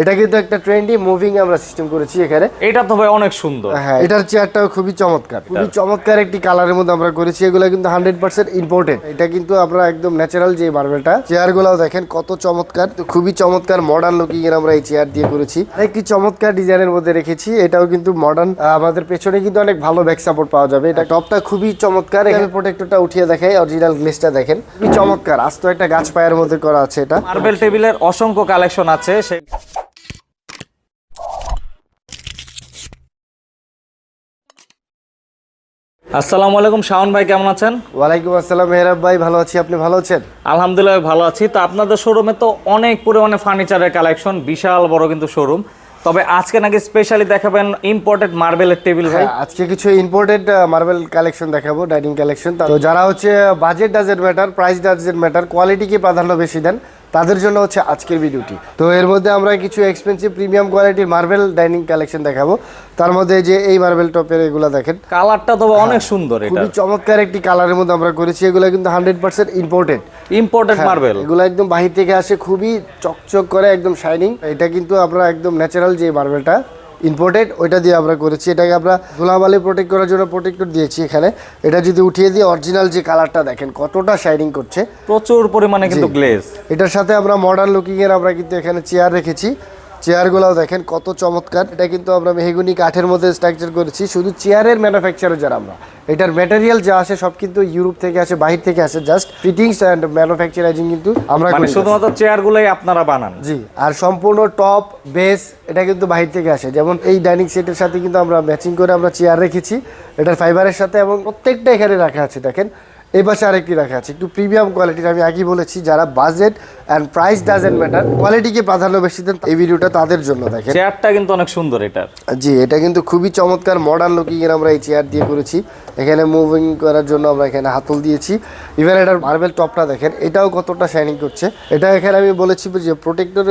এটা কিন্তু একটা ট্রেন্ডি মুভিং আমরা সিস্টেম করেছি এখানে। এটা তো ভাই অনেক সুন্দর। হ্যাঁ এটার চেয়ারটাও খুবই চমৎকার। খুবই চমৎকার একটি কালারের মধ্যে আমরা করেছি এগুলো কিন্তু হান্ড্রেড পার্সেন্ট ইম্পোর্টেড এটা কিন্তু আমরা একদম ন্যাচারাল যে মার্বেলটা চেয়ার গুলাও দেখেন কত চমৎকার তো খুবই চমৎকার মডার্ন লুকিং এর আমরা এই চেয়ার দিয়ে করেছি। একটি চমৎকার ডিজাইনের মধ্যে রেখেছি এটাও কিন্তু মডার্ন আমাদের পেছনে কিন্তু অনেক ভালো ব্যাক সাপোর্ট পাওয়া যাবে। এটা টপটা খুবই চমৎকার এখানে প্রোটেক্টরটা উঠিয়ে দেখাই অরিজিনাল গ্লেসটা দেখেন। খুবই চমৎকার আস্ত একটা গাছ পায়ের মধ্যে করা আছে এটা। মার্বেল টেবিলের অসংখ্য কালেকশন আছে সে আসসালামু আলাইকুম শাওন ভাই কেমন আছেন? ওয়ালাইকুম আসসালাম মেহরাব ভাই ভালো আছি। আপনি ভালো আছেন? আলহামদুলিল্লাহ ভালো আছি। তো আপনাদের শোরুমে তো অনেক পরিমাণে ফার্নিচারের কালেকশন বিশাল বড় কিন্তু শোরুম তবে আজকে নাকি স্পেশালি দেখাবেন ইম্পোর্টেড মার্বেলের টেবিল ভাই। হ্যাঁ, আজকে কিছু ইম্পোর্টেড মার্বেল কালেকশন দেখাবো ডাইনিং কালেকশন তো যারা হচ্ছে budget doesn't matter price doesn't matter কোয়ালিটিকে প্রাধান্য বেশি দেন তাদের জন্য হচ্ছে আজকের ভিডিওটি। তো এর মধ্যে আমরা কিছু এক্সপেন্সিভ প্রিমিয়াম কোয়ালিটির মার্বেল ডাইনিং কালেকশন দেখাবো। তার মধ্যে যে এই মার্বেল টপের এগুলো দেখেন। কালারটা তো অনেক সুন্দর এটা। খুবই চমৎকার একটি কালারের মধ্যে আমরা করেছি। এগুলো কিন্তু hundred percent imported imported marble এগুলো একদম বাহির থেকে আসে খুবই চকচক করে একদম শাইনিং এটা কিন্তু আপনার একদম ন্যাচারাল যে মার্বেলটা ইম্পোর্টেড ওইটা দিয়ে আমরা করেছি। এটাকে আমরা ধুলাবালি প্রোটেক্ট করার জন্য প্রোটেক্টর দিয়েছি এখানে। এটা যদি উঠিয়ে দিয়ে অরিজিনাল যে কালারটা দেখেন কতটা শাইনিং করছে। প্রচুর পরিমাণে কিন্তু গ্লেজ এটার সাথে আমরা মডার্ন লুকিংয়ের এর আমরা কিন্তু এখানে চেয়ার রেখেছি। চেয়ারগুলোও দেখেন কত চমৎকার। এটা কিন্তু আমরা মেহগুনি কাঠের মধ্যে স্ট্রাকচার করেছি শুধু চেয়ারের ম্যানুফ্যাকচারার যারা আমরা। এটার ম্যাটেরিয়াল যা আসে সব কিন্তু ইউরোপ থেকে আসে বাহির থেকে আসে জাস্ট ফিটিংস অ্যান্ড ম্যানুফ্যাকচারাইজিং কিন্তু আমরা মানে শুধুমাত্র চেয়ার গুলোই আপনারা বানান? জি আর সম্পূর্ণ টপ বেস এটা কিন্তু বাহির থেকে আসে। যেমন এই ডাইনিং সেটের সাথে কিন্তু আমরা ম্যাচিং করে আমরা চেয়ার রেখেছি। এটার ফাইবারের সাথে এবং প্রত্যেকটা এখানে রাখা আছে দেখেন। এই পাশে আরেকটি রাখা আছে একটু প্রিমিয়াম কোয়ালিটির আমি আগেই বলেছি যারা budget and price doesn't matter কোয়ালিটিকে প্রাধান্য বেশি দেন এই ভিডিওটা তাদের জন্য দেখেন। চেয়ারটা কিন্তু অনেক সুন্দর এটার। জি এটা কিন্তু খুবই চমৎকার মডার্ন লুকিং এর আমরা এই চেয়ার দিয়ে করেছি। এখানে মুভিং করার জন্য আমরা এখানে হাতল দিয়েছি। ইভেন এটার মার্বেল টপটা দেখেন এটাও কতটা শাইনিং করছে। এটা এখানে আমি বলেছি যে প্রোটেক্টর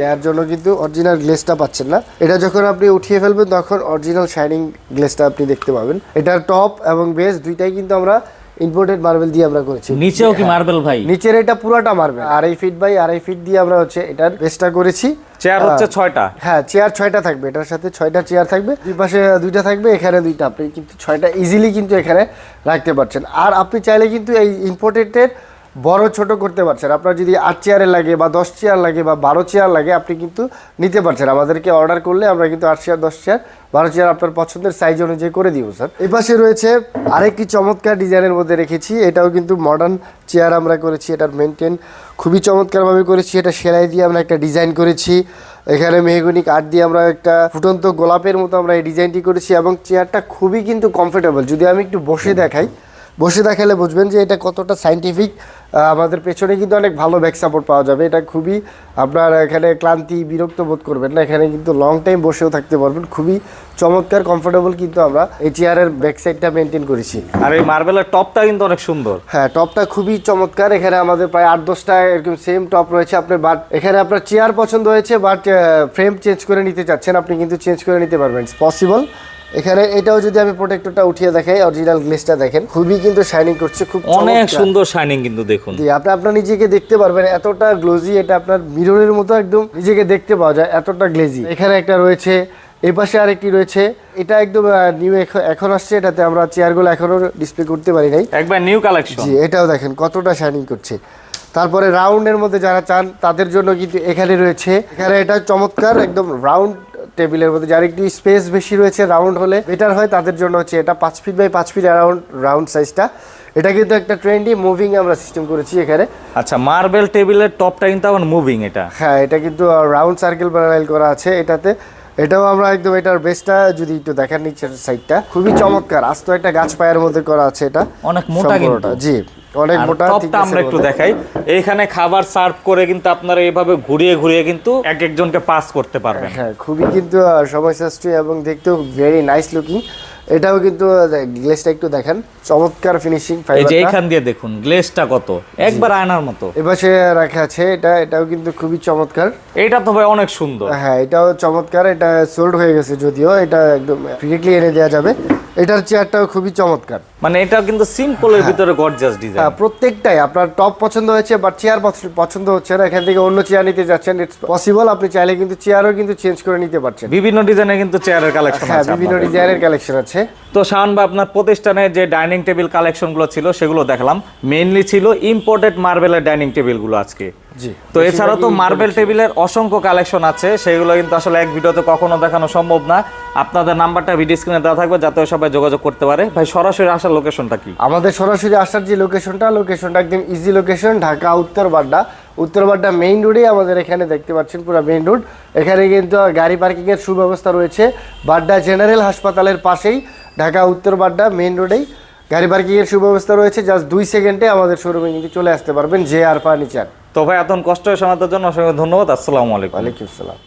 দেওয়ার জন্য কিন্তু অরিজিনাল গ্লেসটা পাচ্ছেন না। এটা যখন আপনি উঠিয়ে ফেলবেন তখন অরিজিনাল শাইনিং গ্লেসটা আপনি দেখতে পাবেন। এটার টপ এবং বেস দুইটাই কিন্তু আমরা ইম্পোর্টেড মার্বেল দিয়ে আমরা করেছি। নিচেও কি মার্বেল ভাই? নিচের এটা পুরোটা মার্বেল আড়াই ফিট বাই আড়াই ফিট দিয়ে আমরা হচ্ছে এটার বেসটা করেছি। চেয়ার হচ্ছে ছয়টা। হ্যাঁ চেয়ার ছয়টা থাকবে। এটার সাথে ছয়টা চেয়ার থাকবে। দুই পাশে দুইটা থাকবে এখানে দুইটা। আপনি কিন্তু ছয়টা ইজিলি কিন্তু এখানে রাখতে পারছেন। আর আপনি চাইলে কিন্তু এই ইম্পোর্টেডের বড়, ছোট করতে পারছেন। আপনার যদি আট চেয়ারে লাগে বা দশ চেয়ার লাগে বা বারো চেয়ার লাগে, আপনি কিন্তু নিতে পারছেন। আমাদেরকে অর্ডার করলে আমরা কিন্তু আট চেয়ার, দশ চেয়ার, বারো চেয়ার আপনার পছন্দের সাইজ অনুযায়ী করে দিব স্যার এই পাশে রয়েছে আরেকটি চমৎকার ডিজাইনের মধ্যে রেখেছি। এটাও কিন্তু মডার্ন চেয়ার আমরা করেছি। এটার মেনটেন খুবই চমৎকারভাবে করেছি। এটা সেলাই দিয়ে আমরা একটা ডিজাইন করেছি। এখানে মেহগুনি কাঠ দিয়ে আমরা একটা ফুটন্ত গোলাপের মতো আমরা এই ডিজাইনটি করেছি এবং চেয়ারটা খুবই কিন্তু কমফোর্টেবল যদি আমি একটু বসে দেখাই বসে দেখালে বুঝবেন যে এটা কতটা সাইন্টিফিক আমাদের পেছনে কিন্তু অনেক ভালো ব্যাক সাপোর্ট পাওয়া যাবে। এটা খুবই আপনার এখানে ক্লান্তি বিরক্ত বোধ করবেন না। এখানে কিন্তু লং টাইম বসেও থাকতে পারবেন। খুবই চমৎকার কমফোর্টেবল কিন্তু আমরা এই চেয়ারের ব্যাক সাইডটা মেনটেন করেছি। আর এই মার্বেলের টপটা কিন্তু অনেক সুন্দর। হ্যাঁ টপটা খুবই চমৎকার। এখানে আমাদের প্রায় আট দশটা এরকম সেম টপ রয়েছে আপনার বাট এখানে আপনার চেয়ার পছন্দ হয়েছে বাট ফ্রেম চেঞ্জ করে নিতে চাচ্ছেন আপনি কিন্তু চেঞ্জ করে নিতে পারবেন। পসিবল এখানে এটাও যদি আমি প্রোটেক্টরটা উঠিয়ে দেখাই অরিজিনাল গ্লেসটা দেখেন খুবই কিন্তু শাইনিং করছে খুব অনেক সুন্দর শাইনিং কিন্তু দেখুন। জি আপনি আপনার নিজেকে দেখতে পারবেন এতটা গ্লোজি এটা আপনার মিররের মতো একদম নিজেকে দেখতে পাওয়া যায় এতটা গ্লেজি এখানে একটা রয়েছে এই পাশে আরেকটি রয়েছে এটা একদম নিউ এখন আসছে এটাতে আমরা চেয়ারগুলো এখনও ডিসপ্লে করতে পারি নাই। একবার নিউ কালেকশন জি এটাও দেখেন কতটা শাইনিং করছে। তারপরে রাউন্ডের মধ্যে যারা চান তাদের জন্য কিন্তু এখানে রয়েছে এখানে এটা চমৎকার একদম রাউন্ড টেবিলের মধ্যে যার একটু স্পেস বেশি রয়েছে রাউন্ড হলে বেটার হয় তাদের জন্য হচ্ছে এটা পাঁচ ফিট বাই পাঁচ ফিট অ্যারাউন্ড রাউন্ড সাইজটা এটা কিন্তু একটা ট্রেন্ডি মুভিং আমরা সিস্টেম করেছি এখানে। আচ্ছা মার্বেল টেবিলের টপটা কিন্তু আমার মুভিং এটা। হ্যাঁ এটা কিন্তু রাউন্ড সার্কেল প্যারালাইল করা আছে এটাতে। এটাও আমরা একদম এটার বেসটা যদি একটু দেখেন নিচের সাইডটা খুবই চমৎকার। আস্ত একটা গাছ পায়ের মধ্যে করা আছে এটা। অনেক মোটা কিন্তু। জি অনেক মোটা টপটা আমরা একটু দেখাই। এখানে খাবার সার্ভ করে কিন্তু আপনারা এইভাবে ঘুরিয়ে ঘুরিয়ে কিন্তু এক একজনকে পাস করতে পারবেন। হ্যাঁ খুবই কিন্তু সময় সাশ্রয়ী এবং দেখতেও ভেরি নাইস লুকিং এটাও কিন্তু গ্লেসটা একটু দেখেন। চমৎকার ফিনিশিং এই যে এইখান দিয়ে দেখুন গ্লেসটা কত? একবার আয়নার মতো। এপাশে রাখা আছে এটা এটাও কিন্তু খুবই চমৎকার। এটা তো ভাই অনেক সুন্দর। হ্যাঁ এটাও চমৎকার এটা সোল্ড হয়ে গেছে যদিও এটা একদম ফ্রিকলি এনে দেওয়া যাবে। এটার চেয়ারটাও খুবই চমৎকার। মানে এটা কিন্তু সিম্পলের ভিতরে গর্জাস ডিজাইন হ্যাঁ প্রত্যেকটাই। আপনার টপ পছন্দ হয়েছে বাট চেয়ার পছন্দ হচ্ছে না। এখান থেকে অন্য চেয়ার নিতে যাচ্ছেন ইটস পসিবল আপনি চাইলে কিন্তু চেয়ারও কিন্তু চেঞ্জ করে নিতে পারছেন। বিভিন্ন ডিজাইনের কিন্তু চেয়ারের কালেকশন হ্যাঁ আছে বিভিন্ন ডিজাইনের কালেকশন আছে। তো শাহান বা আপনার প্রতিষ্ঠানে যে ডাইনিং টেবিল কালেকশনগুলো ছিল সেগুলো দেখলাম। মেইনলি ছিল ইম্পোর্টেড মার্বেলের ডাইনিং টেবিলগুলো আজকে। তো এছাড়াও তো মার্বেল টেবিলের অসংখ্য কালেকশন আছে সেগুলো কিন্তু আসলে এক ভিডিওতে কখনো দেখানো সম্ভব না। আপনাদের নাম্বারটা ভিডিও স্ক্রিনে দেওয়া থাকবে যাতে সবাই যোগাযোগ করতে পারে। ভাই সরাসরি আসার লোকেশনটা কি? আমাদের সরাসরি আসার যে লোকেশনটা লোকেশনটা একদম ইজি লোকেশন ঢাকা উত্তর বাড্ডা। উত্তর বাড্ডা মেইন রোডে আমাদের এখানে দেখতে পাচ্ছেন পুরো মেইন রোড এখানে কিন্তু গাড়ি পার্কিং এর সুব্যবস্থা রয়েছে। বাড্ডা জেনারেল হাসপাতালের পাশেই ঢাকা উত্তর বাড্ডা মেইন রোডেই গাড়ি পার্কিং এর সুব্যবস্থা রয়েছে। জাস্ট দুই সেকেন্ডে আমাদের শোরুমে কিন্তু চলে আসতে পারবেন জে আর ফার্নিচার তো ভাই এত কষ্ট হয়ে শোনানোর জন্য অসংখ্য ধন্যবাদ। আসসালামু আলাইকুম। ওয়ালাইকুম আসসালাম।